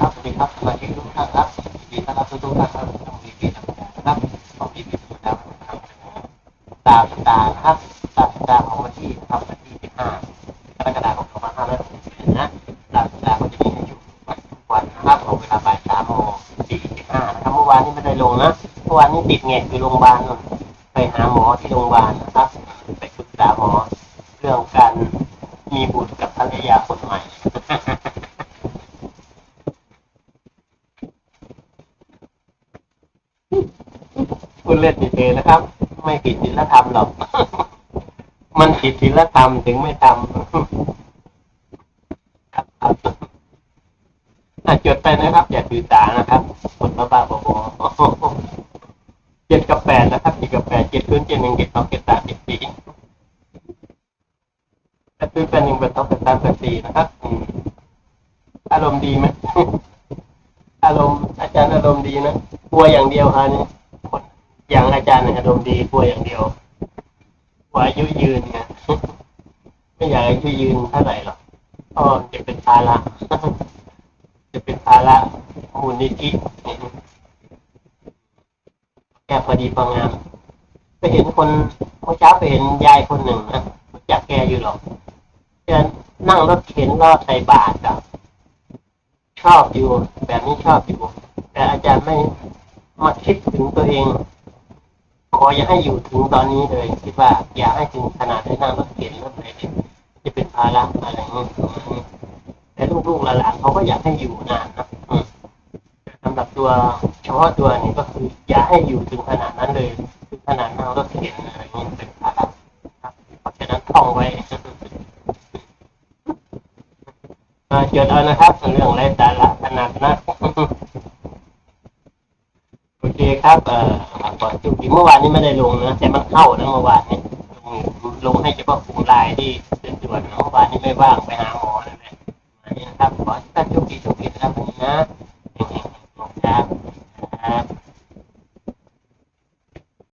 ครับสวัสดีครับสวัสดีทุกท่านครับยินดีต้อนรับทุกท่านครับช่องดีดีนะครับช่องดีดีนะครับตามสัปดาครับตามสัปดาห์ของวันที่ครับวันที่15กรกฎาคม2561นะตามสัปดาห์ก็จะมีให้อยู่วันทุกวันนะครับของเวลาบ่าย3โมง45นะครับเมื่อวานนี้ไม่ได้ลงนะเมื่อวานนี้ติดเงียอยู่โรงพยาบาลนะไปหาหมอที่โรงพยาบาลนะครับไปปรึกษาหมอเรื่องการมีบุตรกับภรรยาคนใหม่ คุณเล่นผิดเองนะครับ ไม่ผิดศีลธรรมหรอก มันผิดศีลธรรมถึงไม่ทำครับจดไปนะครับ อย่าถือสานะครับคนบ้าบ้าๆบอๆเจ็ดกับแปดนะครับเจ็ดกับแปดเจ็ดพื้นเจ็ดหนึ่งเจ็ดสองเจ็ดสามเจ็ดสี่แปดพื้นแปดหนึ่งแปดสองแปดสามแปดสี่นะครับอารมณ์ดีไหมอารมณ์อาจารย์อารมณ์ดีนะกลัวอย่างเดียวฮะนี่คน อย่างอาจารย์อารมณ์ดีกลัวอย่างเดียวกลัวอายุยืนไงไม่อยากอายุยืนเท่าไหร่หรอกอ๋อจะเป็นภาระจะเป็นภาระมูลนิธิแค่พอดีพองามไปเห็นคนเมื่อเช้าไปเห็นยายคนหนึ่งนะรู้จักแกอยู่หรอกแกนั่งรถเข็นรอดใส่บาตรอะชอบอยู่ แบบนี้ชอบอยู่ แต่อาจารย์ไม่มาคิดถึงตัวเอง ขออย่าให้อยู่ถึงตอนนี้เลยคิดว่าอย่าให้ถึงขนาดได้นั่งรถเข็นรถอะไรเนี่ยจะเป็นภาระอะไรเงี้ยแต่ลูกๆหลานๆเขาก็อยากให้อยู่นานนะสำหรับตัวเฉพาะตัวนี่ก็คือ อย่าให้อยู่ถึงขนาดนั้นเลยถึงขนาดนั่งรถเข็นอะไรเงี้ยเป็นภาระครับเพราะฉะนั้นท่องไว้มาจดเอานะครับเรื่องไรสาระขนาดนะโอเคครับเอ่อ ก่อนจุดเมื่อวานนี้ไม่ได้ลงนะแต่มันเข้านะเมื่อวานนี้ลงลงให้เฉพาะกลุ่มไลน์ที่เป็นด่วนๆนะเมื่อวานนี้ไม่ว่างไปหาหมอเลยนแหละอันนี้นะครับขอท่านโชคดีโชคดีนะครับวันนี้นะ